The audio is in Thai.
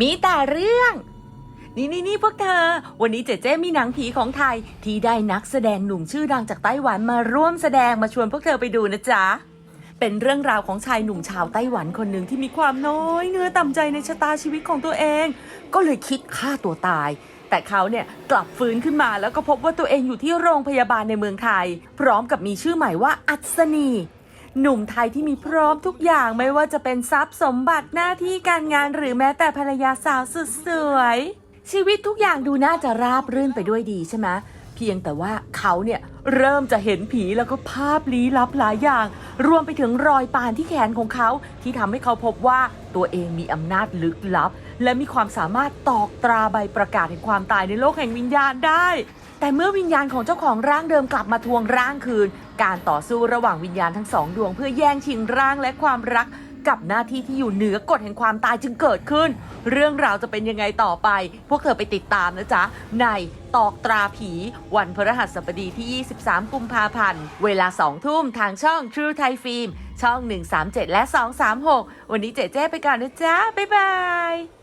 มีแต่เรื่อง นี่นี่นี่พวกเธอ วันนี้เจเจมีหนังผีของไทยที่ได้นักแสดงหนุ่มชื่อดังจากไต้หวันมาร่วมแสดงมาชวนพวกเธอไปดูนะจ๊ะ เป็นเรื่องราวของชายหนุ่มชาวไต้หวันคนหนึ่งที่มีความน้อยเนื้อต่ำใจในชะตาชีวิตของตัวเอง ก็เลยคิดฆ่าตัวตาย แต่เขาเนี่ยกลับฟื้นขึ้นมาแล้วก็พบว่าตัวเองอยู่ที่โรงพยาบาลในเมืองไทย พร้อมกับมีชื่อใหม่ว่าอัศนี หนุ่มไทยที่มีพร้อมทุกอย่างไม่ว่าจะเป็นทรัพย์สมบัติหน้าที่การงานหรือแม้แต่ภรรยาสาวสุดสวย ชีวิตทุกอย่างดูน่าจะราบรื่นไปด้วยดีใช่ไหมเพียงแต่ว่าเขาเนี่ยเริ่มจะเห็นผีแล้วก็ภาพลี้ลับหลายอย่าง รวมไปถึงรอยปานที่แขนของเขา ที่ทำให้เขาพบว่าตัวเองมีอำนาจลึกลับ และมีความสามารถตอกตราใบประกาศแห่งความตายในโลกแห่งวิญญาณได้ แต่เมื่อวิญญาณของเจ้าของร่างเดิมกลับมาทวงร่างคืน การต่อสู้ระหว่างวิญญาณทั้งสองดวง เพื่อแย่งชิงร่างและความรักกับหน้าที่ที่อยู่เหนือกฎแห่งความตายจึงเกิดขึ้น เรื่องราวจะเป็นยังไงต่อไป พวกเธอไปติดตามนะจ๊ะ ในตอกตราผี วันพฤหัสบดีที่ 23 กุมภาพันธ์ เวลา 2 ทุ่มทางช่อง True Thai Film ช่อง 137 และ 236 วันนี้เจ๊เจ๊ไปก่อนนะจ๊ะ บ๊ายบาย